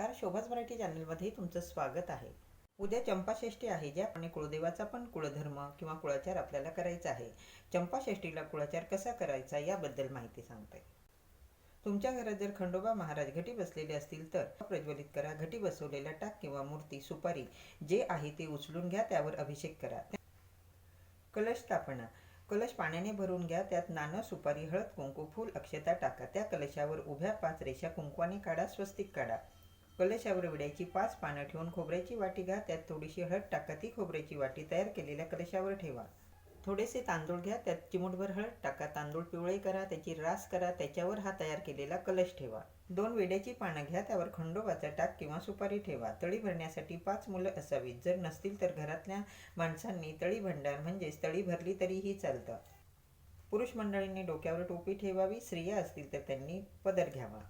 नमस्कार शोभाच मराठी चॅनलमध्ये तुमचं स्वागत आहे. उद्या चंपाषष्ठी आहे ज्याप्रमाणे कुळदेवाचा पण कुळधर्म किंवा कुळाचार आपल्याला करायचा आहे. चंपाषष्ठीला कुळाचार कसा करायचा याबद्दल माहिती सांगते. तुमच्या घरात जर खंडोबा महाराज घटी बसलेले असतील तर प्रज्वलित करा घटी बसवलेला टाक किंवा मूर्ती सुपारी जे आहे ते उचलून घ्या त्यावर अभिषेक करा. कलश स्थापना. कलश पाण्याने भरून घ्या त्यात नाणं सुपारी हळद कुंकू फूल अक्षता टाका. त्या कलशावर उभ्या पाच रेषा कुंकवाने काढा स्वस्तिक काढा. कलशावर विड्याची पाच पानं ठेवून खोबऱ्याची वाटी घ्या. त्यात थोडीशी हळद टाका. ती खोबऱ्याची वाटी तयार केलेल्या कलशावर ठेवा. थोडेसे तांदूळ घ्या. त्यात चिमूटभर हळद टाका. तांदूळ पिवळे करा. त्याची रास करा. त्याच्यावर हा तयार केलेला कलश ठेवा. दोन वेड्याची पानं घ्या. त्यावर खंडोबाचा टाक किंवा सुपारी ठेवा. तळी भरण्यासाठी पाच मुलं असावीत. जर नसतील तर घरातल्या माणसांनी तळी भंडार म्हणजेच तळी भरली तरीही चालतं. पुरुष मंडळींनी डोक्यावर टोपी ठेवावी. स्त्रिया असतील तर त्यांनी पदर घ्यावा.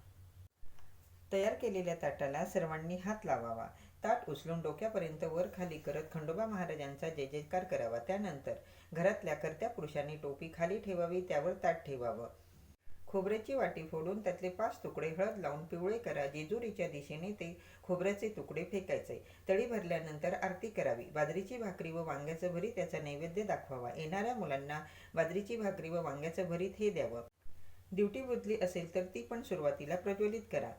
तयार केलेल्या ताटाला सर्वांनी हात लावावा. ताट उचलून डोक्यापर्यंत वर खाली करत खंडोबा महाराजांचा जय जयकार करावा. त्यानंतर घरातल्या कर्त्या पुरुषांनी टोपी खाली ठेवावी त्यावर ताट ठेवावं. खोबऱ्याची वाटी फोडून त्यातले पाच तुकडे हळद लावून पिवळे करा. जेजुरीच्या दिशेने ते खोबऱ्याचे तुकडे फेकायचे. तळी भरल्यानंतर आरती करावी. बाजरीची भाकरी व वांग्याचं भरीत त्याचा नैवेद्य दाखवावा. येणाऱ्या मुलांना बाजरीची भाकरी व वांग्याचं भरीत हे द्यावं. ड्युटी बुजली असेल तर ती पण सुरुवातीला प्रज्वलित करा.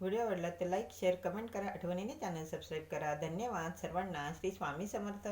व्हिडिओ आवडला तर लाईक शेअर कमेंट करा. आठवणीने चॅनल सबस्क्राईब करा. धन्यवाद. सर्वांना श्री स्वामी समर्थ.